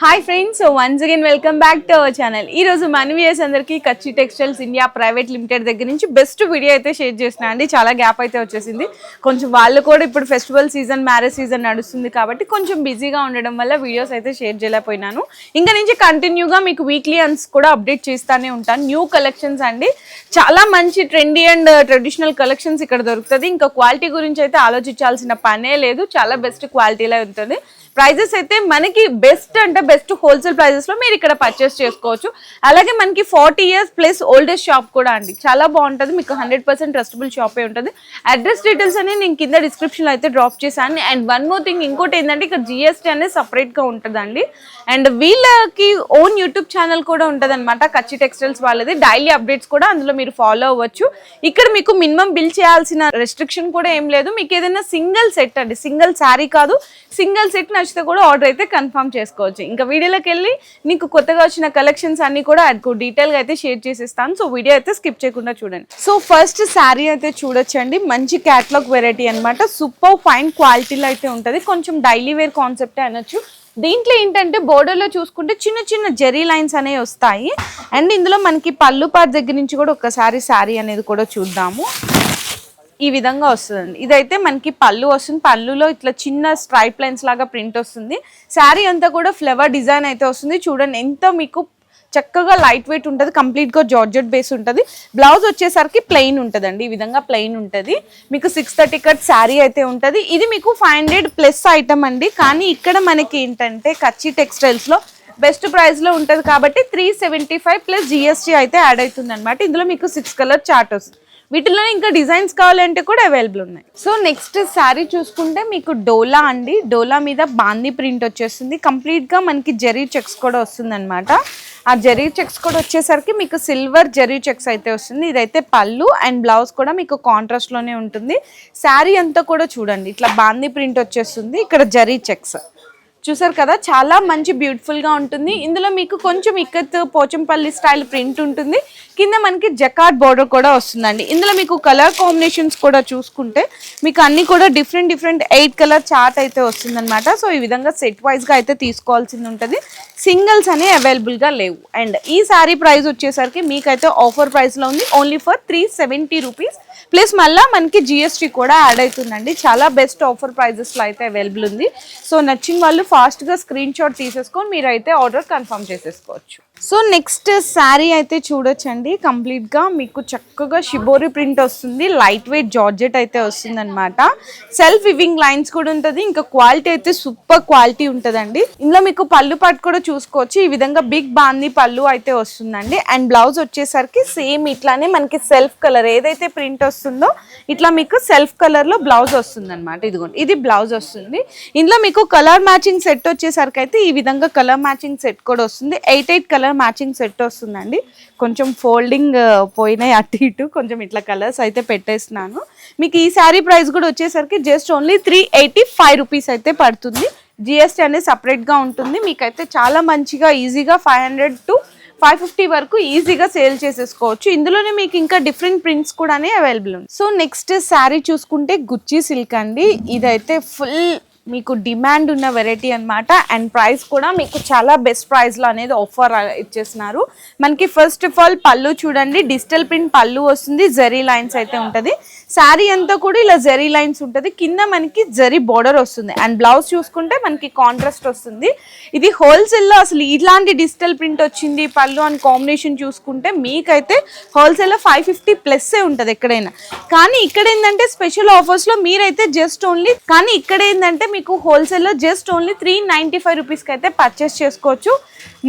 Hi friends so once again welcome back to our channel ఈ రోజు మన viewers అందరికీ కచ్చి టెక్స్టైల్స్ ఇండియా ప్రైవేట్ లిమిటెడ్ దగ్గర నుంచి బెస్ట్ వీడియో అయితే షేర్ చేసిన అండి. చాలా గ్యాప్ అయితే వచ్చేసింది. కొంచెం వాళ్ళు కూడా ఇప్పుడు ఫెస్టివల్ సీజన్ మ్యారేజ్ సీజన్ నడుస్తుంది కాబట్టి కొంచెం బిజీగా ఉండడం వల్ల వీడియోస్ అయితే షేర్ చేయలేకపోయినాను. ఇంకా నుంచి కంటిన్యూగా మీకు వీక్లీ అన్స్ కూడా అప్డేట్ చేస్తూనే ఉంటాను. న్యూ కలెక్షన్స్ అండి. చాలా మంచి ట్రెండీ అండ్ ట్రెడిషనల్ కలెక్షన్స్ ఇక్కడ దొరుకుతుంది. ఇంకా క్వాలిటీ గురించి అయితే ఆలోచించాల్సిన పనే లేదు. చాలా బెస్ట్ క్వాలిటీలో ఉంటుంది. ప్రైజెస్ అయితే మనకి బెస్ట్ అంటే బెస్ట్ హోల్సేల్ ప్రైజెస్లో మీరు ఇక్కడ పర్చేస్ చేసుకోవచ్చు. అలాగే మనకి forty years plus oldest shop కూడా అండి. చాలా బాగుంటుంది. మీకు హండ్రెడ్ పర్సెంట్ ట్రస్టబుల్ షాపే ఉంటుంది. అడ్రస్ డీటెయిల్స్ అని నేను కింద డిస్క్రిప్షన్లో అయితే డ్రాప్ చేశాను. అండ్ వన్ మోర్ థింగ్ ఇంకోటి ఏంటంటే ఇక్కడ జిఎస్టీ అనేది సపరేట్గా ఉంటుందండి. అండ్ వీళ్ళకి ఓన్ యూట్యూబ్ ఛానల్ కూడా ఉంటుంది అనమాట కచ్చి టెక్స్టైల్స్ వాళ్ళది. డైలీ అప్డేట్స్ కూడా అందులో మీరు ఫాలో అవ్వచ్చు. ఇక్కడ మీకు మినిమం బిల్ చేయాల్సిన రెస్ట్రిక్షన్ కూడా ఏం లేదు. మీకు ఏదైనా సింగిల్ సెట్ అండి. సింగిల్ శారీ కాదు. సింగిల్ సెట్ వచ్చినా కూడా ఆర్డర్ అయితే కన్ఫర్మ్ చేసుకోవచ్చు. ఇంకా వీడియోలోకి వెళ్ళి నీకు కొత్తగా వచ్చిన కలెక్షన్స్ అన్ని కూడా డీటెయిల్ డీటెయిల్గా అయితే షేర్ చేసిస్తాను. సో వీడియో అయితే స్కిప్ చేయకుండా చూడండి. సో ఫస్ట్ శారీ అయితే చూడొచ్చండి. మంచి క్యాట్లాగ్ వెరైటీ అనమాట సూపర్ ఫైన్ క్వాలిటీలో అయితే ఉంటుంది. కొంచెం డైలీ వేర్ కాన్సెప్టే అనొచ్చు. దీంట్లో ఏంటంటే బోర్డర్లో చూసుకుంటే చిన్న చిన్న జెరీ లైన్స్ అనేవి వస్తాయి. అండ్ ఇందులో మనకి పళ్ళు పార్ దగ్గర నుంచి కూడా ఒకసారి శారీ అనేది కూడా చూద్దాము. ఈ విధంగా వస్తుందండి. ఇదైతే మనకి పళ్ళు వస్తుంది. పళ్ళులో ఇట్లా చిన్న స్ట్రైప్ లైన్స్ లాగా ప్రింట్ వస్తుంది. శారీ అంతా కూడా ఫ్లవర్ డిజైన్ అయితే వస్తుంది. చూడండి ఎంత మీకు చక్కగా లైట్ వెయిట్ ఉంటుంది. కంప్లీట్గా జార్జెట్ బేస్ ఉంటుంది. బ్లౌజ్ వచ్చేసరికి ప్లెయిన్ ఉంటుందండి. ఈ విధంగా ప్లెయిన్ ఉంటుంది. మీకు సిక్స్ థర్టీ కట్ శారీ అయితే ఉంటుంది. ఇది మీకు ఫైవ్ హండ్రెడ్ ప్లస్ ఐటమ్ అండి. కానీ ఇక్కడ మనకి ఏంటంటే కచ్చి టెక్స్టైల్స్లో బెస్ట్ ప్రైస్లో ఉంటుంది కాబట్టి three seventy five plus GST అయితే యాడ్ అవుతుంది అనమాట ఇందులో మీకు సిక్స్ కలర్ చార్ట్ వస్తుంది. వీటిలో ఇంకా డిజైన్స్ కావాలంటే కూడా అవైలబుల్ ఉన్నాయి. సో నెక్స్ట్ శారీ చూసుకుంటే మీకు డోలా అండి. డోలా మీద బాందీ ప్రింట్ వచ్చేస్తుంది. కంప్లీట్గా మనకి జరీ చెక్స్ కూడా వస్తుంది అనమాట ఆ జరీ చెక్స్ కూడా వచ్చేసరికి మీకు సిల్వర్ జరీ చెక్స్ అయితే వస్తుంది. ఇదైతే పళ్ళు అండ్ బ్లౌజ్ కూడా మీకు కాంట్రాస్ట్లోనే ఉంటుంది. శారీ అంతా కూడా చూడండి. ఇట్లా బాందీ ప్రింట్ వచ్చేస్తుంది. ఇక్కడ జరీ చెక్స్. చూసారు కదా చాలా మంచి బ్యూటిఫుల్గా ఉంటుంది. ఇందులో మీకు కొంచెం ఇక్కత్ పోచంపల్లి స్టైల్ ప్రింట్ ఉంటుంది. కింద మనకి జకాట్ బార్డర్ కూడా వస్తుందండి. ఇందులో మీకు కలర్ కాంబినేషన్స్ కూడా చూసుకుంటే మీకు అన్ని కూడా different different eight colour chart అయితే వస్తుందన్నమాట. సో ఈ విధంగా సెట్ వైజ్గా అయితే తీసుకోవాల్సింది ఉంటుంది. సింగిల్స్ అనేవి అవైలబుల్గా లేవు. అండ్ ఈ సారీ ప్రైస్ వచ్చేసరికి మీకైతే ఆఫర్ ప్రైస్లో ఉంది. Only for three seventy rupees plus మళ్ళీ మనకి జిఎస్టీ కూడా యాడ్ అవుతుందండి. చాలా బెస్ట్ ఆఫర్ ప్రైజెస్లో అయితే అవైలబుల్ ఉంది. సో నచ్చిన వాళ్ళు ఫాస్ట్గా స్క్రీన్ షాట్ తీసేసుకొని మీరైతే ఆర్డర్ కన్ఫర్మ్ చేసేసుకోవచ్చు. సో నెక్స్ట్ శారీ అయితే చూడొచ్చండి. కంప్లీట్గా మీకు చక్కగా షిబోరి ప్రింట్ వస్తుంది. లైట్ వెయిట్ జార్జెట్ అయితే వస్తుంది అనమాట సెల్ఫ్ వివింగ్ లైన్స్ కూడా ఉంటుంది. ఇంకా క్వాలిటీ అయితే సూపర్ క్వాలిటీ ఉంటుందండి. ఇందులో మీకు పళ్ళు పట్టు కూడా చూసుకోవచ్చు. ఈ విధంగా బిగ్ బాంది పళ్ళు అయితే వస్తుందండి. అండ్ బ్లౌజ్ వచ్చేసరికి సేమ్ ఇట్లానే మనకి సెల్ఫ్ కలర్ ఏదైతే ప్రింట్ వస్తుందో ఇట్లా మీకు సెల్ఫ్ కలర్లో బ్లౌజ్ వస్తుంది అనమాట ఇదిగోండి ఇది బ్లౌజ్ వస్తుంది. ఇందులో మీకు కలర్ మ్యాచింగ్ సెట్ వచ్చేసరికి అయితే ఈ విధంగా కలర్ మ్యాచింగ్ సెట్ కూడా వస్తుంది. Eight eight colour matching set వస్తుందండి. కొంచెం ఫోల్డింగ్ పోయినాయి అటు ఇటు కొంచెం ఇట్లా కలర్స్ అయితే పెట్టేస్తున్నాను. మీకు ఈ శారీ ప్రైస్ కూడా వచ్చేసరికి just only three eighty five rupees అయితే పడుతుంది. జిఎస్టీ అనేది సపరేట్గా ఉంటుంది. మీకైతే చాలా మంచిగా ఈజీగా five hundred to five fifty వరకు ఈజీగా సేల్ చేసేసుకోవచ్చు. ఇందులోనే మీకు ఇంకా డిఫరెంట్ ప్రింట్స్ కూడా అవైలబుల్ ఉంది సో నెక్స్ట్ శారీ చూసుకుంటే గుచ్చి సిల్క్ అండి. ఇదైతే ఫుల్ మీకు డిమాండ్ ఉన్న వెరైటీ అనమాట అండ్ ప్రైస్ కూడా మీకు చాలా బెస్ట్ ప్రైస్లో అనేది ఆఫర్ ఇచ్చేస్తున్నారు మనకి ఫస్ట్ ఆఫ్ ఆల్ పళ్ళు చూడండి. డిజిటల్ ప్రింట్ పళ్ళు వస్తుంది. జరీ లైన్స్ అయితే ఉంటుంది. శారీ అంతా కూడా ఇలా జరీ లైన్స్ ఉంటుంది. కింద మనకి జరీ బోర్డర్ వస్తుంది. అండ్ బ్లౌజ్ చూసుకుంటే మనకి కాంట్రాస్ట్ వస్తుంది. ఇది హోల్సేల్లో అసలు ఇలాంటి డిజిటల్ ప్రింట్ వచ్చింది పళ్ళు అండ్ కాంబినేషన్ చూసుకుంటే మీకైతే హోల్సేల్లో ఫైవ్ ఫిఫ్టీ ప్లస్సే ఉంటుంది ఎక్కడైనా. కానీ ఇక్కడ ఏంటంటే స్పెషల్ ఆఫర్స్లో మీరైతే జస్ట్ ఓన్లీ కానీ ఇక్కడ ఏంటంటే మీకు హోల్సేల్లో just only three ninety five రూపీస్కి అయితే పర్చేస్ చేసుకోవచ్చు.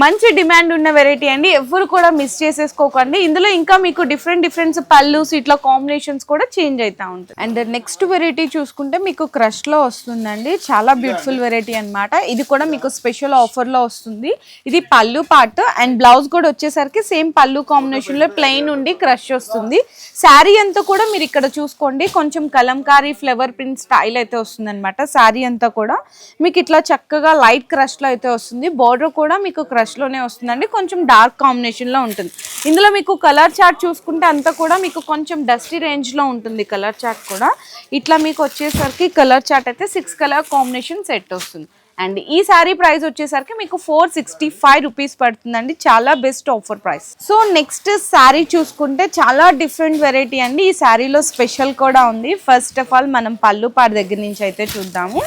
మంచి డిమాండ్ ఉన్న వెరైటీ అండి. ఎవరు కూడా మిస్ చేసేసుకోకండి. ఇందులో ఇంకా మీకు డిఫరెంట్ డిఫరెంట్ పళ్ళుస్ ఇట్లా కాంబినేషన్స్ కూడా చేంజ్ అవుతా ఉంటుంది అండ్ నెక్స్ట్ వెరైటీ చూసుకుంటే మీకు క్రష్లో వస్తుందండి. చాలా బ్యూటిఫుల్ వెరైటీ అన్నమాట. ఇది కూడా మీకు స్పెషల్ ఆఫర్లో వస్తుంది. ఇది పళ్ళు పార్ట్ అండ్ బ్లౌజ్ కూడా వచ్చేసరికి సేమ్ పళ్ళు కాంబినేషన్లో ప్లెయిన్ ఉండి క్రష్ వస్తుంది. శారీ అంతా కూడా మీరు ఇక్కడ చూసుకోండి. కొంచెం కలంకారీ ఫ్లవర్ ప్రింట్ స్టైల్ అయితే వస్తుంది అనమాట శారీ అంతా కూడా మీకు ఇట్లా చక్కగా లైట్ క్రష్లో అయితే వస్తుంది. బోర్డర్ కూడా మీకు క్రష్ బ్రష్లోనే వస్తుందండి. కొంచెం డార్క్ కాంబినేషన్లో ఉంటుంది. ఇందులో మీకు కలర్ చార్ట్ చూసుకుంటే అంతా కూడా మీకు కొంచెం డస్టీ రేంజ్లో ఉంటుంది కలర్ చార్ట్ కూడా. ఇట్లా మీకు వచ్చేసరికి కలర్ చార్ట్ అయితే సిక్స్ కలర్ కాంబినేషన్ సెట్ వస్తుంది. అండ్ ఈ శారీ ప్రైస్ వచ్చేసరికి మీకు ఫోర్ సిక్స్టీ ఫైవ్ రూపీస్ పడుతుందండి. చాలా best offer price so next sari చూసుకుంటే చాలా డిఫరెంట్ వెరైటీ అండి. ఈ శారీలో స్పెషల్ కూడా ఉంది. ఫస్ట్ ఆఫ్ ఆల్ మనం పళ్ళు పాడు దగ్గర నుంచి అయితే చూద్దాము.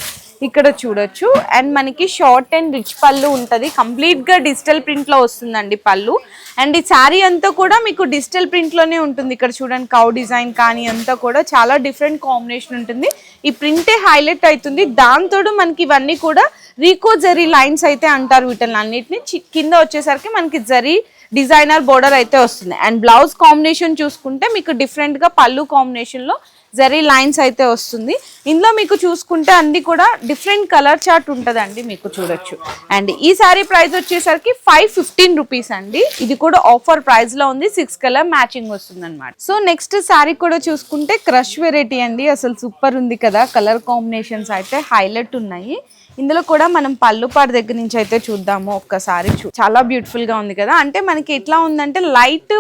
ఇక్కడ చూడొచ్చు. అండ్ మనకి షార్ట్ అండ్ రిచ్ పళ్ళు ఉంటుంది. కంప్లీట్గా డిజిటల్ ప్రింట్లో వస్తుందండి పళ్ళు. అండ్ ఈ శారీ అంతా కూడా మీకు డిజిటల్ ప్రింట్లోనే ఉంటుంది. ఇక్కడ చూడండి కౌ డిజైన్ కానీ అంతా కూడా చాలా డిఫరెంట్ కాంబినేషన్ ఉంటుంది. ఈ ప్రింటే హైలైట్ అవుతుంది దాంతో మనకి ఇవన్నీ కూడా రీకో జరీ లైన్స్ అయితే అంటారు వీటిని అన్నిటిని. కింద వచ్చేసరికి మనకి జరీ డిజైనర్ బోర్డర్ అయితే వస్తుంది. అండ్ బ్లౌజ్ కాంబినేషన్ చూసుకుంటే మీకు డిఫరెంట్గా పళ్ళు కాంబినేషన్లో జరీ లైన్స్ అయితే వస్తుంది. ఇందులో మీకు చూసుకుంటే అన్ని కూడా డిఫరెంట్ కలర్ చార్ట్ ఉంటుందండి మీకు చూడొచ్చు. అండ్ ఈ సారీ ప్రైస్ వచ్చేసరికి ఫైవ్ ఫిఫ్టీన్ రూపీస్ అండి. ఇది కూడా ఆఫర్ ప్రైస్లో ఉంది. సిక్స్ కలర్ మ్యాచింగ్ వస్తుంది అనమాట సో నెక్స్ట్ సారీ కూడా చూసుకుంటే క్రష్ వెరైటీ అండి. అసలు సూపర్ ఉంది కదా. కలర్ కాంబినేషన్స్ అయితే హైలైట్ ఉన్నాయి. ఇందులో కూడా మనం పళ్ళు పాడు దగ్గర నుంచి అయితే చూద్దాము. ఒక్కసారి చూ చాలా బ్యూటిఫుల్గా ఉంది కదా? అంటే మనకి ఎట్లా ఉందంటే లైట్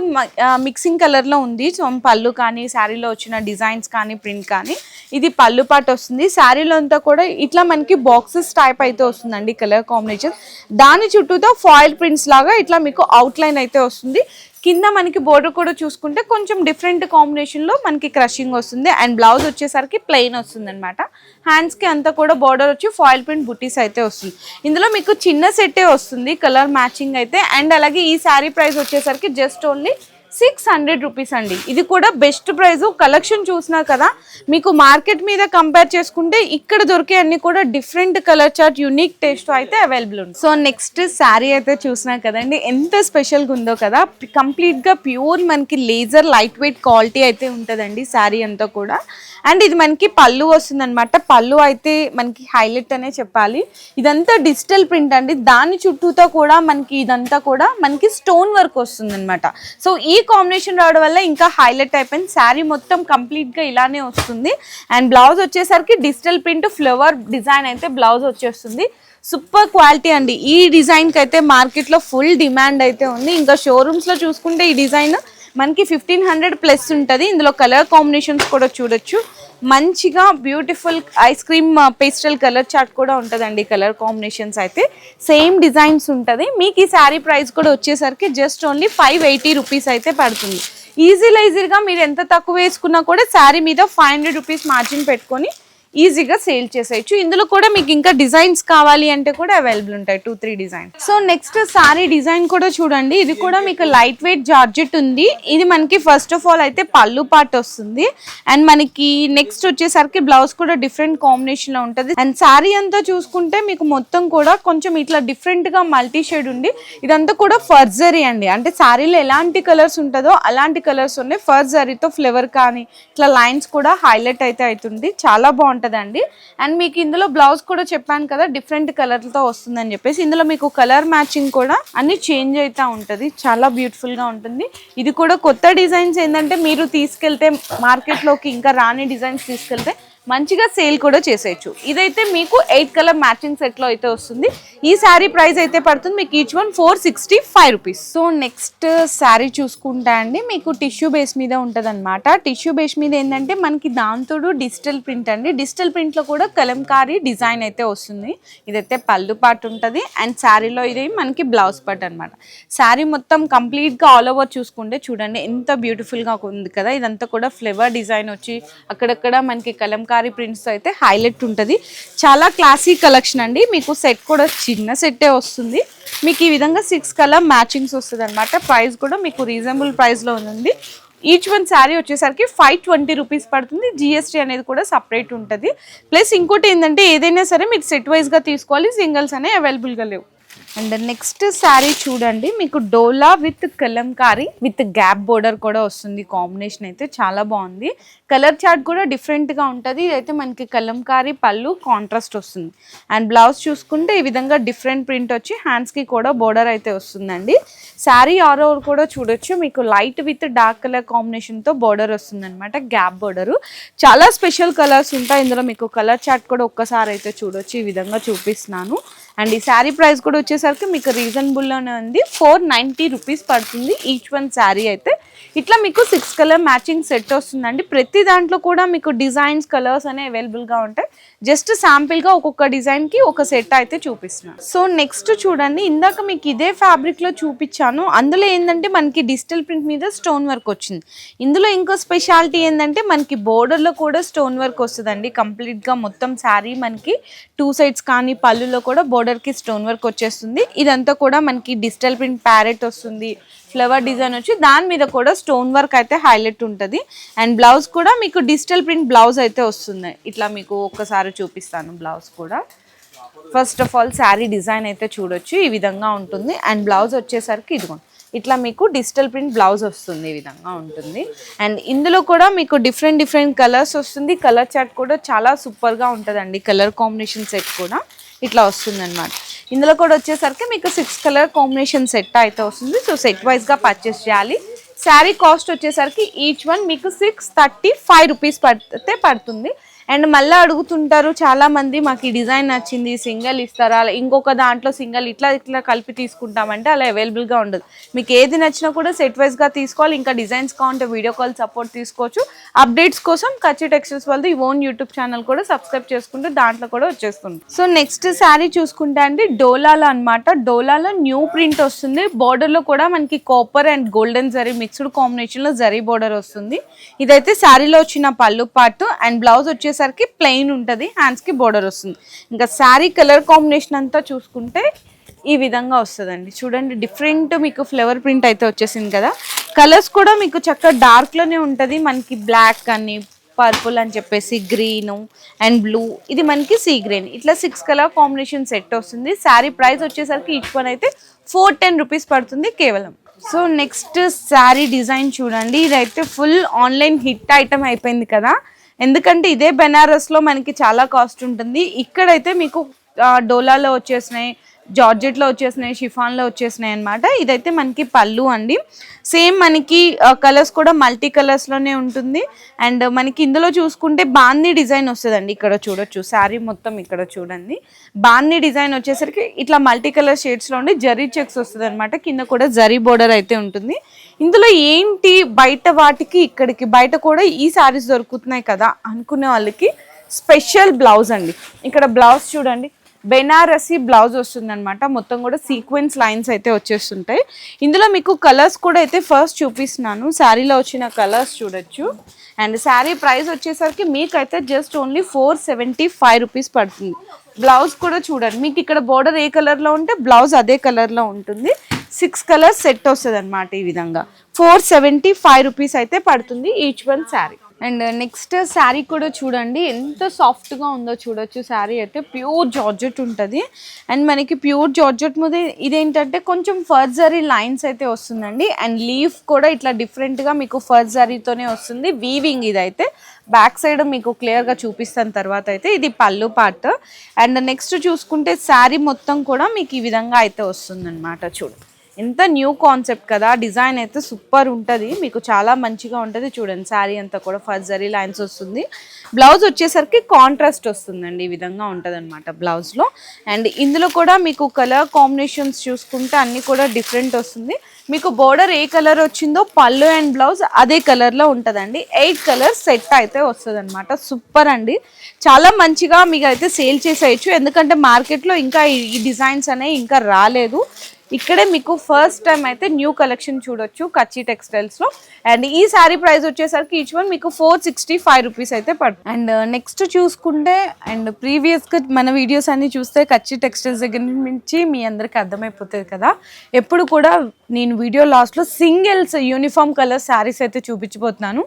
మిక్సింగ్ కలర్లో ఉంది. సో పళ్ళు కానీ శారీలో వచ్చిన డిజైన్స్ కానీ ప్రింట్ కానీ ఇది పళ్ళు పాటు వస్తుంది. శారీలో అంతా కూడా ఇట్లా మనకి బాక్సెస్ టైప్ అయితే వస్తుందండి కలర్ కాంబినేషన్ దాని చుట్టూతో ఫాయిల్ ప్రింట్స్ లాగా ఇట్లా మీకు అవుట్ లైన్ అయితే వస్తుంది. కింద మనకి బోర్డర్ కూడా చూసుకుంటే కొంచెం డిఫరెంట్ కాంబినేషన్లో మనకి క్రషింగ్ వస్తుంది. అండ్ బ్లౌజ్ వచ్చేసరికి ప్లెయిన్ వస్తుంది అనమాట హ్యాండ్స్కి అంతా కూడా బోర్డర్ వచ్చి ఫాయిల్ ప్రింట్ బుటీస్ అయితే వస్తుంది. ఇందులో మీకు చిన్న సెట్టే వస్తుంది కలర్ మ్యాచింగ్ అయితే. అండ్ అలాగే ఈ శారీ ప్రైస్ వచ్చేసరికి just only six hundred rupees అండి. ఇది కూడా బెస్ట్ ప్రైస్. కలెక్షన్ చూసినా కదా మీకు మార్కెట్ మీద కంపేర్ చేసుకుంటే ఇక్కడ దొరికే అన్ని కూడా different colour chart unique taste అయితే అవైలబుల్ ఉంది. సో నెక్స్ట్ శారీ అయితే చూసినా కదండి ఎంత స్పెషల్గా ఉందో కదా. కంప్లీట్గా ప్యూర్ మనకి లేజర్ లైట్ వెయిట్ క్వాలిటీ అయితే ఉంటుందండి శారీ అంతా కూడా. అండ్ ఇది మనకి పళ్ళు వస్తుంది అనమాట పళ్ళు అయితే మనకి హైలైట్ అనే చెప్పాలి. ఇదంతా డిజిటల్ ప్రింట్ అండి. దాని చుట్టూతో కూడా మనకి ఇదంతా కూడా మనకి స్టోన్ వర్క్ వస్తుంది అనమాట సో ఈ కాంబినేషన్ రావడం వల్ల ఇంకా హైలైట్ అయిపోయింది. శారీ మొత్తం కంప్లీట్గా ఇలానే వస్తుంది. అండ్ బ్లౌజ్ వచ్చేసరికి డిజిటల్ ప్రింట్ ఫ్లవర్ డిజైన్ అయితే బ్లౌజ్ వచ్చేస్తుంది. సూపర్ క్వాలిటీ అండి. ఈ డిజైన్కి అయితే మార్కెట్లో ఫుల్ డిమాండ్ అయితే ఉంది. ఇంకా షోరూమ్స్లో చూసుకుంటే ఈ డిజైన్ మనకి ఫిఫ్టీన్ హండ్రెడ్ ప్లస్ ఉంటుంది. ఇందులో కలర్ కాంబినేషన్స్ కూడా చూడొచ్చు. మంచిగా beautiful ice cream pastel colour chart కూడా ఉంటుందండి కలర్ కాంబినేషన్స్ అయితే. సేమ్ డిజైన్స్ ఉంటుంది. మీకు ఈ శారీ ప్రైస్ కూడా వచ్చేసరికి just only five eighty rupees అయితే పడుతుంది. ఈజీలో ఈజీగా మీరు ఎంత తక్కువ వేసుకున్నా కూడా శారీ మీద ఫైవ్ హండ్రెడ్ రూపీస్ మార్జిన్ పెట్టుకొని ఈజీగా సేల్ చేసేయచ్చు. ఇందులో కూడా మీకు ఇంకా డిజైన్స్ కావాలి అంటే కూడా అవైలబుల్ ఉంటాయి two three design so next sari design కూడా చూడండి. ఇది కూడా మీకు లైట్ వెయిట్ జార్జెట్ ఉంది. ఇది మనకి ఫస్ట్ ఆఫ్ ఆల్ అయితే పళ్ళు పార్ట్ వస్తుంది. అండ్ మనకి నెక్స్ట్ వచ్చేసరికి బ్లౌజ్ కూడా డిఫరెంట్ కాంబినేషన్లో ఉంటుంది. అండ్ సారీ అంతా చూసుకుంటే మీకు మొత్తం కూడా కొంచెం ఇట్లా డిఫరెంట్గా మల్టీ షేడ్ ఉంది. ఇదంతా కూడా ఫర్జరీ అండి. అంటే సారీలో ఎలాంటి కలర్స్ ఉంటుందో అలాంటి కలర్స్ ఉన్నాయి. ఫర్జరీతో ఫ్లేవర్ కానీ ఇట్లా లైన్స్ కూడా హైలైట్ అయితే అవుతుంది. చాలా బాగుంటుంది. బాగుంటుందండి అండ్ మీకు ఇందులో బ్లౌజ్ కూడా చెప్పాను కదా డిఫరెంట్ కలర్లతో వస్తుందని చెప్పేసి. ఇందులో మీకు కలర్ మ్యాచింగ్ కూడా అన్ని చేంజ్ అవుతూ ఉంటుంది. చాలా బ్యూటిఫుల్గా ఉంటుంది. ఇది కూడా కొత్త డిజైన్స్ ఏంటంటే మీరు తీసుకెళ్తే మార్కెట్లోకి ఇంకా రాని డిజైన్స్ తీసుకెళ్తే మంచిగా సేల్ కూడా చేసేయచ్చు. ఇదైతే మీకు ఎయిట్ కలర్ మ్యాచింగ్ సెట్లో అయితే వస్తుంది. ఈ శారీ ప్రైస్ అయితే పడుతుంది. మీకు each one four sixty five rupees so next sari చూసుకుంటా అండి. మీకు టిష్యూ బేస్ మీద ఉంటుంది అనమాట టిష్యూ బేస్ మీద ఏంటంటే మనకి దాంతో డిజిటల్ ప్రింట్ అండి. డిజిటల్ ప్రింట్లో కూడా కలంకారీ డిజైన్ అయితే వస్తుంది. ఇదైతే పళ్ళు పాటు ఉంటుంది. అండ్ శారీలో ఇది మనకి బ్లౌజ్ పార్ట్ అనమాట శారీ మొత్తం కంప్లీట్గా ఆల్ ఓవర్ చూసుకుంటే చూడండి ఎంత బ్యూటిఫుల్గా ఉంది కదా. ఇదంతా కూడా ఫ్లేవర్ డిజైన్ వచ్చి అక్కడక్కడ మనకి కలంకారీ ప్రింట్స్ అయితే హైలైట్ ఉంటుంది. చాలా క్లాసీ కలెక్షన్ అండి. మీకు సెట్ కూడా చిన్న సెట్టే వస్తుంది. మీకు ఈ విధంగా సిక్స్ కలర్ మ్యాచింగ్స్ వస్తుంది అనమాట ప్రైస్ కూడా మీకు రీజనబుల్ ప్రైస్లో ఉంది. ఈచ్ వన్ శారీ వచ్చేసరికి ఫైవ్ ట్వంటీ రూపీస్ పడుతుంది. జిఎస్టీ అనేది కూడా సపరేట్ ఉంటుంది. ప్లస్ ఇంకోటి ఏంటంటే ఏదైనా సరే మీరు సెట్ వైజ్గా తీసుకోవాలి. సింగిల్స్ అనేవి అవైలబుల్గా లేవు. అండ్ నెక్స్ట్ శారీ చూడండి. మీకు dola with Kalamkari with gap border కూడా వస్తుంది. కాంబినేషన్ అయితే చాలా బాగుంది. కలర్ చార్ట్ కూడా డిఫరెంట్గా ఉంటుంది. ఇదైతే మనకి కలంకారీ పళ్ళు కాంట్రాస్ట్ వస్తుంది. అండ్ బ్లౌజ్ చూసుకుంటే ఈ విధంగా డిఫరెంట్ ప్రింట్ వచ్చి హ్యాండ్స్కి కూడా బోర్డర్ అయితే వస్తుందండి. శారీ ఆర్ ఓవర్ కూడా చూడొచ్చు. మీకు లైట్ విత్ డార్క్ కలర్ కాంబినేషన్తో బోర్డర్ వస్తుంది అనమాట గ్యాప్ బోర్డర్. చాలా స్పెషల్ కలర్స్ ఉంటాయి. ఇందులో మీకు కలర్ చార్ట్ కూడా ఒక్కసారి అయితే చూడొచ్చు. ఈ విధంగా చూపిస్తున్నాను. అండ్ ఈ శారీ ప్రైస్ కూడా వచ్చేసరికి మీకు రీజనబుల్లోనే ఉంది. ఫోర్ నైంటీ రూపీస్ పడుతుంది ఈచ్ వన్ శారీ అయితే. ఇట్లా మీకు సిక్స్ కలర్ మ్యాచింగ్ సెట్ వస్తుందండి. ప్రతి దాంట్లో కూడా మీకు డిజైన్స్ కలర్స్ అనేవి అవైలబుల్గా ఉంటాయి. జస్ట్ శాంపిల్గా ఒక్కొక్క డిజైన్కి ఒక సెట్ అయితే చూపిస్తున్నాను సో నెక్స్ట్ చూడండి ఇందాక మీకు ఇదే ఫ్యాబ్రిక్లో చూపించాను. అందులో ఏంటంటే మనకి డిజిటల్ ప్రింట్ మీద స్టోన్ వర్క్ వచ్చింది. ఇందులో ఇంకో స్పెషాలిటీ ఏంటంటే మనకి బోర్డర్లో కూడా స్టోన్ వర్క్ వస్తుందండి. కంప్లీట్గా మొత్తం శారీ మనకి టూ సైడ్స్ కానీ పళ్ళులో కూడా బోర్డర్కి స్టోన్ వర్క్ వచ్చేస్తుంది. ఇదంతా కూడా మనకి డిజిటల్ ప్రింట్ ప్యారెట్ వస్తుంది ఫ్లవర్ డిజైన్ వచ్చి దాని మీద కూడా స్టోన్ వర్క్ అయితే హైలైట్ ఉంటుంది. అండ్ బ్లౌజ్ కూడా మీకు డిజిటల్ ప్రింట్ బ్లౌజ్ అయితే వస్తుంది. ఇట్లా మీకు ఒక్కసారి చూపిస్తాను బ్లౌజ్ కూడా. First of all sari design అయితే చూడొచ్చు ఈ విధంగా ఉంటుంది. అండ్ బ్లౌజ్ వచ్చేసరికి ఇదిగోండి ఇట్లా మీకు డిజిటల్ ప్రింట్ బ్లౌజ్ వస్తుంది ఈ విధంగా ఉంటుంది. అండ్ ఇందులో కూడా మీకు డిఫరెంట్ డిఫరెంట్ కలర్స్ వస్తుంది. కలర్ చార్ట్ కూడా చాలా సూపర్గా ఉంటుందండి కలర్ కాంబినేషన్ సెట్ కూడా. ఇట్లా వస్తుంది అనమాట ఇందులో కూడా వచ్చేసరికి మీకు సిక్స్ కలర్ కాంబినేషన్ సెట్ అయితే వస్తుంది. సో సెట్ వైజ్గా పర్చేస్ చేయాలి. శారీ కాస్ట్ వచ్చేసరికి ఈచ్ వన్ మీకు సిక్స్ థర్టీ ఫైవ్ రూపీస్ పడితే పడుతుంది. అండ్ మళ్ళీ అడుగుతుంటారు చాలామంది మాకు ఈ డిజైన్ నచ్చింది సింగిల్ ఇస్తారా అలా ఇంకొక దాంట్లో సింగిల్ ఇట్లా ఇట్లా కలిపి తీసుకుంటామంటే అలా అవైలబుల్గా ఉండదు. మీకు ఏది నచ్చినా కూడా సెట్ వైజ్గా తీసుకోవాలి ఇంకా డిజైన్స్ కావాలంటే వీడియో కాల్ సపోర్ట్ తీసుకోవచ్చు. అప్డేట్స్ కోసం కచ్చి టెక్స్టైల్స్ వాళ్ళది ఓన్ యూట్యూబ్ ఛానల్ కూడా సబ్స్క్రైబ్ చేసుకుంటే దాంట్లో కూడా వచ్చేస్తుంది. సో నెక్స్ట్ శారీ చూసుకుంటే అండి డోలాలో అన్నమాట. డోలాలో న్యూ ప్రింట్ వస్తుంది. బోర్డర్లో కూడా మనకి copper and golden zari mixed కాంబినేషన్లో జరీ బోర్డర్ వస్తుంది. ఇదైతే శారీలో వచ్చిన పళ్ళు పాటు అండ్ బ్లౌజ్ వచ్చేసరికి ప్లెయిన్ ఉంటుంది హ్యాండ్స్కి బోర్డర్ వస్తుంది. ఇంకా శారీ కలర్ కాంబినేషన్ అంతా చూసుకుంటే ఈ విధంగా వస్తుందండి. చూడండి డిఫరెంట్ మీకు ఫ్లవర్ ప్రింట్ అయితే వచ్చేసింది కదా. కలర్స్ కూడా మీకు చక్కగా డార్క్లోనే ఉంటుంది. మనకి బ్లాక్ అని పర్పుల్ అని చెప్పేసి గ్రీన్ అండ్ బ్లూ ఇది మనకి సీ గ్రీన్ ఇట్లా సిక్స్ కలర్ కాంబినేషన్ సెట్ వస్తుంది. శారీ ప్రైస్ వచ్చేసరికి ఈచ్ వన్ అయితే ఫోర్ టెన్ రూపీస్ పడుతుంది కేవలం. సో నెక్స్ట్ శారీ డిజైన్ చూడండి. ఇదైతే ఫుల్ ఆన్లైన్ హిట్ ఐటమ్ అయిపోయింది కదా. ఎందుకంటే ఇదే బెనారస్లో మనకి చాలా కాస్ట్ ఉంటుంది. ఇక్కడైతే మీకు డోలాలో వచ్చేసినాయి. జార్జెట్లో వచ్చేసినాయి షిఫాన్లో వచ్చేసినాయి అనమాట ఇదైతే మనకి పళ్ళు అండి. సేమ్ మనకి కలర్స్ కూడా మల్టీ కలర్స్లోనే ఉంటుంది. అండ్ మనకి ఇందులో చూసుకుంటే బాందీ డిజైన్ వస్తుందండి. ఇక్కడ చూడొచ్చు శారీ మొత్తం ఇక్కడ చూడండి. బాందీ డిజైన్ వచ్చేసరికి ఇట్లా మల్టీ కలర్ షేడ్స్లో ఉండి జరీ చెక్స్ వస్తుంది అనమాట కింద కూడా జరీ బోర్డర్ అయితే ఉంటుంది. ఇందులో ఏంటి బయట వాటికి ఇక్కడికి? బయట కూడా ఈ శారీస్ దొరుకుతున్నాయి కదా అనుకునే వాళ్ళకి స్పెషల్ బ్లౌజ్ అండి. ఇక్కడ బ్లౌజ్ చూడండి. బెనారసీ బ్లౌజ్ వస్తుందన్నమాట. మొత్తం కూడా సీక్వెన్స్ లైన్స్ అయితే వచ్చేస్తుంటాయి. ఇందులో మీకు కలర్స్ కూడా అయితే ఫస్ట్ చూపిస్తున్నాను. శారీలో వచ్చిన కలర్స్ చూడొచ్చు. అండ్ శారీ ప్రైస్ వచ్చేసరికి మీకైతే just only four seventy five rupees పడుతుంది. బ్లౌజ్ కూడా చూడండి. మీకు ఇక్కడ బోర్డర్ ఏ కలర్లో ఉంటే బ్లౌజ్ అదే కలర్లో ఉంటుంది. సిక్స్ కలర్స్ సెట్ వస్తుంది అనమాట ఈ విధంగా. ఫోర్ సెవెంటీ ఫైవ్ రూపీస్ అయితే పడుతుంది each one sari. And next sari కూడా చూడండి ఎంత సాఫ్ట్గా ఉందో చూడొచ్చు. శారీ అయితే ప్యూర్ జార్జెట్ ఉంటుంది. అండ్ మనకి ప్యూర్ జార్జెట్ మీద ఇదేంటంటే కొంచెం ఫర్జరీ లైన్స్ అయితే వస్తుందండి. అండ్ లీఫ్ కూడా ఇట్లా డిఫరెంట్గా మీకు ఫర్జరీతోనే వస్తుంది. వీవింగ్ ఇదైతే. బ్యాక్ సైడ్ మీకు క్లియర్గా చూపిస్తాను తర్వాత అయితే. ఇది పళ్ళు పార్ట్. అండ్ నెక్స్ట్ చూసుకుంటే శారీ మొత్తం కూడా మీకు ఈ విధంగా అయితే వస్తుంది చూడు. ఎంత న్యూ కాన్సెప్ట్ కదా డిజైన్ అయితే సూపర్ ఉంటుంది. మీకు చాలా మంచిగా ఉంటుంది. చూడండి శారీ అంతా కూడా ఫర్జరీ లైన్స్ వస్తుంది. బ్లౌజ్ వచ్చేసరికి కాంట్రాస్ట్ వస్తుందండి ఈ విధంగా ఉంటుంది అనమాట బ్లౌజ్లో. అండ్ ఇందులో కూడా మీకు కలర్ కాంబినేషన్స్ చూసుకుంటే అన్నీ కూడా డిఫరెంట్ వస్తుంది. మీకు బోర్డర్ ఏ కలర్ వచ్చిందో పళ్ళు అండ్ బ్లౌజ్ అదే కలర్లో ఉంటుందండి. ఎయిట్ కలర్ సెట్ అయితే వస్తుంది సూపర్ అండి. చాలా మంచిగా మీకు అయితే సేల్ చేసేయచ్చు. ఎందుకంటే మార్కెట్లో ఇంకా ఈ డిజైన్స్ అనేవి ఇంకా రాలేదు. ఇక్కడే మీకు ఫస్ట్ టైం అయితే న్యూ కలెక్షన్ చూడొచ్చు కచ్చి టెక్స్టైల్స్లో అండ్ ఈ శారీ ప్రైస్ వచ్చేసరికి ఈచ్ వన్ మీకు ఫోర్ సిక్స్టీ ఫైవ్ రూపీస్ అయితే పడుతుంది అండ్ నెక్స్ట్ చూసుకుంటే అండ్ ప్రీవియస్గా మన వీడియోస్ అన్ని చూస్తే కచ్చి టెక్స్టైల్స్ దగ్గర నుంచి మీ అందరికి అర్థమైపోతుంది కదా. ఎప్పుడు కూడా నేను వీడియో లాస్ట్లో సింగిల్స్ యూనిఫామ్ కలర్ శారీస్ అయితే చూపించబోతున్నాను.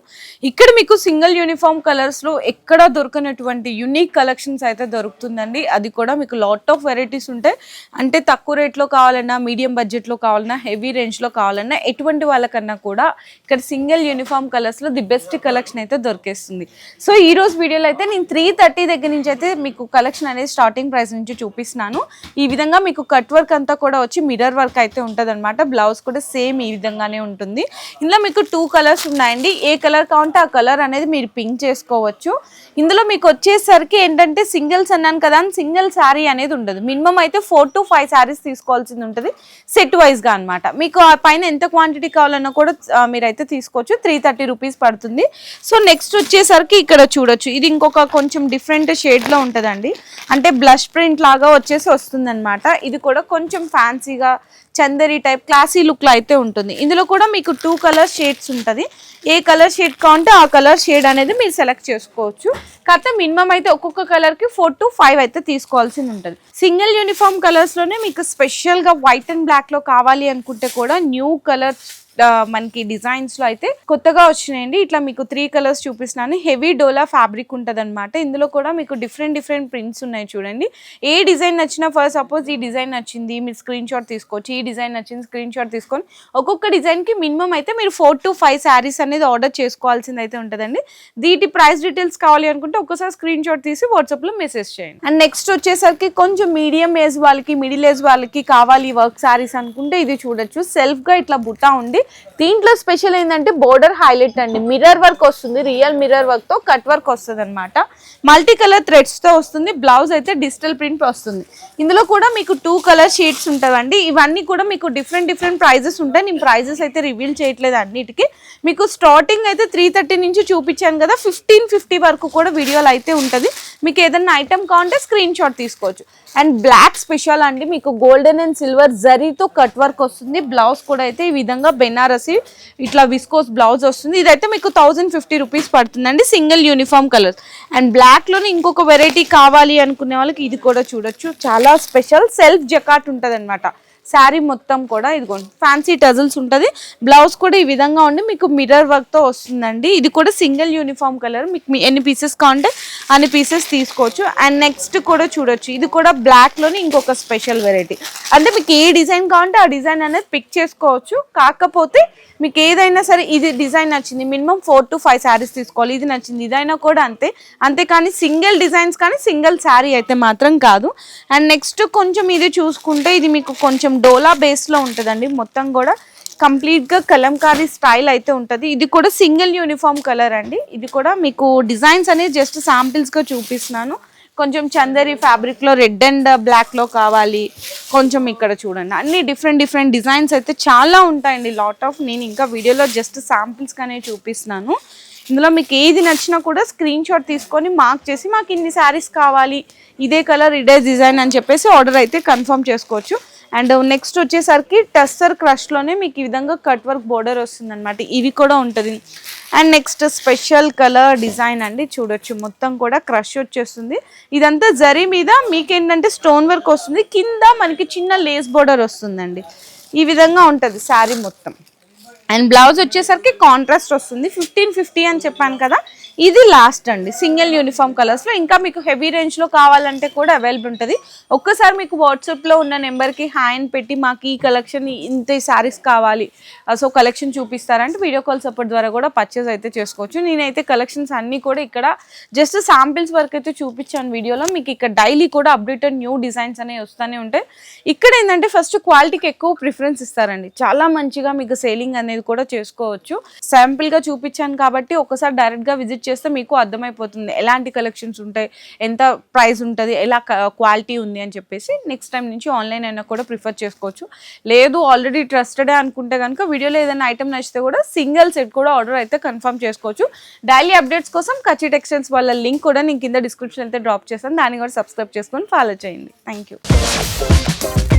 ఇక్కడ మీకు సింగిల్ యూనిఫామ్ కలర్స్లో ఎక్కడ దొరకనటువంటి యునిక్ కలెక్షన్స్ అయితే దొరుకుతుందండి. అది కూడా మీకు లాట్ ఆఫ్ వెరైటీస్ ఉంటాయి. అంటే తక్కువ రేట్లో కావాలన్నా మీ మీడియం బడ్జెట్లో కావాలన్నా హెవీ రేంజ్లో కావాలన్నా ఎటువంటి వాళ్ళకన్నా కూడా ఇక్కడ సింగిల్ యూనిఫామ్ కలర్స్లో ది బెస్ట్ కలెక్షన్ అయితే దొరికేస్తుంది. సో ఈ రోజు వీడియోలో అయితే నేను త్రీ థర్టీ దగ్గర నుంచి అయితే మీకు కలెక్షన్ అనేది స్టార్టింగ్ ప్రైస్ నుంచి చూపిస్తున్నాను. ఈ విధంగా మీకు కట్ వర్క్ అంతా కూడా వచ్చి మిర్రర్ వర్క్ అయితే ఉంటుంది అనమాట బ్లౌజ్ కూడా సేమ్ ఈ విధంగానే ఉంటుంది. ఇందులో మీకు టూ కలర్స్ ఉన్నాయండి. ఏ కలర్ కావాలంటే ఆ కలర్ అనేది మీరు పింక్ చేసుకోవచ్చు. ఇందులో మీకు వచ్చేసరికి ఏంటంటే సింగిల్స్ అన్నాను కదా అని సింగిల్ శారీ అనేది ఉండదు. మినిమం అయితే ఫోర్ టు ఫైవ్ శారీస్ తీసుకోవాల్సింది ఉంటుంది. సెట్ వైజ్గా అనమాట మీకు ఆ పైన ఎంత క్వాంటిటీ కావాలన్నా కూడా మీరైతే తీసుకోవచ్చు. త్రీ థర్టీ రూపీస్ పడుతుంది. సో నెక్స్ట్ వచ్చేసరికి ఇక్కడ చూడొచ్చు. ఇది ఇంకొక కొంచెం డిఫరెంట్ షేడ్లో ఉంటుందండి. అంటే బ్లష్ ప్రింట్ లాగా వచ్చేసి వస్తుందన్నమాట. ఇది కూడా కొంచెం ఫ్యాన్సీగా చందరి టైప్ క్లాసీ లుక్లో అయితే ఉంటుంది. ఇందులో కూడా మీకు టూ కలర్ షేడ్స్ ఉంటుంది. ఏ కలర్ షేడ్ కావాలంటే ఆ కలర్ షేడ్ అనేది మీరు సెలెక్ట్ చేసుకోవచ్చు. కాకపోతే మినిమం అయితే ఒక్కొక్క కలర్కి ఫోర్ టు ఫైవ్ అయితే తీసుకోవాల్సి ఉంటుంది. సింగిల్ యూనిఫామ్ కలర్స్లోనే మీకు స్పెషల్గా వైట్ అండ్ బ్లాక్లో కావాలి అనుకుంటే కూడా న్యూ కలర్స్ మనకి డిజైన్స్లో అయితే కొత్తగా వచ్చినాయండి. ఇట్లా మీకు త్రీ కలర్స్ చూపిస్తున్నాను. హెవీ డోలా ఫ్యాబ్రిక్ ఉంటుంది అనమాట ఇందులో కూడా మీకు డిఫరెంట్ డిఫరెంట్ ప్రింట్స్ ఉన్నాయి చూడండి. ఏ డిజైన్ నచ్చినా ఫస్ట్ సపోజ్ ఈ డిజైన్ నచ్చింది మీరు స్క్రీన్ షాట్ తీసుకోవచ్చు. ఈ డిజైన్ నచ్చింది స్క్రీన్ షాట్ తీసుకొని ఒక్కొక్క డిజైన్కి మినిమం అయితే మీరు ఫోర్ టు ఫైవ్ శారీస్ అనేది ఆర్డర్ చేసుకోవాల్సింది అయితే ఉంటుందండి. దీటి ప్రైస్ డీటెయిల్స్ కావాలి అనుకుంటే ఒక్కసారి స్క్రీన్ షాట్ తీసి వాట్సాప్లో మెసేజ్ చేయండి. అండ్ నెక్స్ట్ వచ్చేసరికి కొంచెం మీడియం ఏజ్ వాళ్ళకి మిడిల్ ఏజ్ వాళ్ళకి కావాలి వర్క్ శారీస్ అనుకుంటే ఇది చూడొచ్చు. సెల్ఫ్గా ఇట్లా బుట్ట ఉంది. దీంట్లో స్పెషల్ ఏంటంటే బోర్డర్ హైలైట్ అండి. మిర్రర్ వర్క్ వస్తుంది రియల్ మిర్రర్ వర్క్తో కట్ వర్క్ వస్తుంది అనమాట మల్టీ కలర్ థ్రెడ్స్తో వస్తుంది బ్లౌజ్ అయితే డిజిటల్ ప్రింట్ వస్తుంది. ఇందులో కూడా మీకు టూ కలర్ షేడ్స్ ఉంటుందండి. ఇవన్నీ కూడా మీకు డిఫరెంట్ డిఫరెంట్ ప్రైజెస్ ఉంటాయి. నేను ప్రైజెస్ అయితే రివీల్ చేయట్లేదు అన్నిటికీ. మీకు స్టార్టింగ్ అయితే త్రీ థర్టీ నుంచి చూపించాను కదా ఫిఫ్టీన్ ఫిఫ్టీ వరకు కూడా వీడియోలు అయితే ఉంటుంది. మీకు ఏదైనా ఐటమ్ కావాలంటే స్క్రీన్ షాట్ తీసుకోవచ్చు. అండ్ బ్లాక్ స్పెషల్ అండి మీకు గోల్డెన్ అండ్ సిల్వర్ జరీతో కట్ వర్క్ వస్తుంది. బ్లౌజ్ కూడా అయితే ఈ విధంగా బెన్ బెనారసి ఇట్లా విస్కోస్ బ్లౌజ్ వస్తుంది. ఇదైతే మీకు థౌజండ్ ఫిఫ్టీ రూపీస్ పడుతుందండి. సింగిల్ యూనిఫామ్ కలర్ అండ్ బ్లాక్లోనే ఇంకొక వెరైటీ కావాలి అనుకునే వాళ్ళకి ఇది కూడా చూడొచ్చు. చాలా స్పెషల్ సెల్ఫ్ జకాట్ ఉంటుంది శారీ మొత్తం కూడా ఇదిగోండి. ఫ్యాన్సీ టజల్స్ ఉంటుంది. బ్లౌజ్ కూడా ఈ విధంగా ఉండి మీకు మిర్రర్ వర్క్తో వస్తుందండి. ఇది కూడా సింగిల్ యూనిఫామ్ కలర్ మీకు మీ ఎన్ని పీసెస్ కావాలంటే అన్ని పీసెస్ తీసుకోవచ్చు. అండ్ నెక్స్ట్ కూడా చూడొచ్చు. ఇది కూడా బ్లాక్లోని ఇంకొక స్పెషల్ వెరైటీ అంటే మీకు ఏ డిజైన్ కావాలంటే ఆ డిజైన్ అనేది పిక్ చేసుకోవచ్చు. కాకపోతే మీకు ఏదైనా సరే ఇది డిజైన్ నచ్చింది. Minimum four to five saris తీసుకోవాలి. ఇది నచ్చింది. ఇదైనా కూడా అంతే. అంతేకాని సింగిల్ డిజైన్స్ కానీ సింగిల్ శారీ అయితే మాత్రం కాదు. అండ్ నెక్స్ట్ కొంచెం ఇది చూసుకుంటే ఇది మీకు కొంచెం డోలా బేస్లో ఉంటుందండి. మొత్తం కూడా కంప్లీట్గా కలంకారీ స్టైల్ అయితే ఉంటుంది. ఇది కూడా సింగిల్ యూనిఫామ్ కలర్ అండి. ఇది కూడా మీకు డిజైన్స్ అనేది జస్ట్ శాంపిల్స్గా చూపిస్తున్నాను. కొంచెం చందరి ఫ్యాబ్రిక్లో రెడ్ అండ్ బ్లాక్లో కావాలి. కొంచెం ఇక్కడ చూడండి. అన్ని డిఫరెంట్ డిఫరెంట్ డిజైన్స్ అయితే చాలా ఉంటాయండి. లాట్ ఆఫ్ నేను ఇంకా వీడియోలో జస్ట్ శాంపిల్స్గానే చూపిస్తున్నాను. ఇందులో మీకు ఏది నచ్చినా కూడా స్క్రీన్ షాట్ తీసుకొని మార్క్ చేసి మాకు ఇన్ని శారీస్ కావాలి. ఇదే కలర్ ఇదే డిజైన్ అని చెప్పేసి ఆర్డర్ అయితే కన్ఫర్మ్ చేసుకోవచ్చు. అండ్ నెక్స్ట్ వచ్చేసరికి టస్సర్ క్రష్లోనే మీకు ఈ విధంగా కట్ వర్క్ బోర్డర్ వస్తుందన్నమాట. ఇవి కూడా ఉంటుంది. And next special colour design అండి. చూడొచ్చు. మొత్తం కూడా క్రష్ వచ్చేస్తుంది. ఇదంతా జరీ మీద మీకేంటంటే స్టోన్ వర్క్ వస్తుంది. కింద మనకి చిన్న లేస్ బోర్డర్ వస్తుందండి. ఈ విధంగా ఉంటుంది శారీ మొత్తం. అండ్ బ్లౌజ్ వచ్చేసరికి కాంట్రాస్ట్ వస్తుంది. ఫిఫ్టీన్ ఫిఫ్టీ అని చెప్పాను కదా. ఇది లాస్ట్ అండి. సింగిల్ యూనిఫామ్ కలర్స్లో ఇంకా మీకు హెవీ రేంజ్లో కావాలంటే కూడా అవైలబుల్ ఉంటుంది. ఒక్కసారి మీకు వాట్సాప్లో ఉన్న నెంబర్కి హాయ్ అని పెట్టి మాకు ఈ కలెక్షన్ ఇంత శారీస్ కావాలి సో కలెక్షన్ చూపిస్తారంటే వీడియో కాల్ సపోర్ట్ ద్వారా కూడా పర్చేస్ అయితే చేసుకోవచ్చు. నేనైతే కలెక్షన్స్ అన్నీ కూడా ఇక్కడ జస్ట్ శాంపిల్స్ వరకు అయితే చూపించాను వీడియోలో. మీకు ఇక్కడ డైలీ కూడా అప్డేటెడ్ న్యూ డిజైన్స్ అనేవి వస్తూనే ఉంటాయి. ఇక్కడ ఏంటంటే ఫస్ట్ క్వాలిటీకి ఎక్కువ ప్రిఫరెన్స్ ఇస్తారండి. చాలా మంచిగా మీకు సేలింగ్ అనేది కూడా చేసుకోవచ్చు. శాంపిల్గా చూపించాను కాబట్టి ఒకసారి డైరెక్ట్గా విజిట్ చేస్తే మీకు అర్థమైపోతుంది. ఎలాంటి కలెక్షన్స్ ఉంటాయి? ఎంత ప్రైస్ ఉంటుంది? ఎలా క్వాలిటీ ఉంది అని చెప్పేసి నెక్స్ట్ టైం నుంచి ఆన్లైన్ అయినా కూడా ప్రిఫర్ చేసుకోవచ్చు. లేదు ఆల్రెడీ ట్రస్టెడే అనుకుంటే కనుక వీడియోలో ఏదైనా ఐటమ్ నచ్చితే కూడా సింగిల్ సెట్ కూడా ఆర్డర్ అయితే కన్ఫర్మ్ చేసుకోవచ్చు. డైలీ అప్డేట్స్ కోసం కచ్చి టెక్స్టైల్స్ వాళ్ళ లింక్ కూడా నేను కింద డిస్క్రిప్షన్ అయితే డ్రాప్ చేస్తాను. దాన్ని కూడా సబ్స్క్రైబ్ చేసుకొని ఫాలో చేయండి. Thank you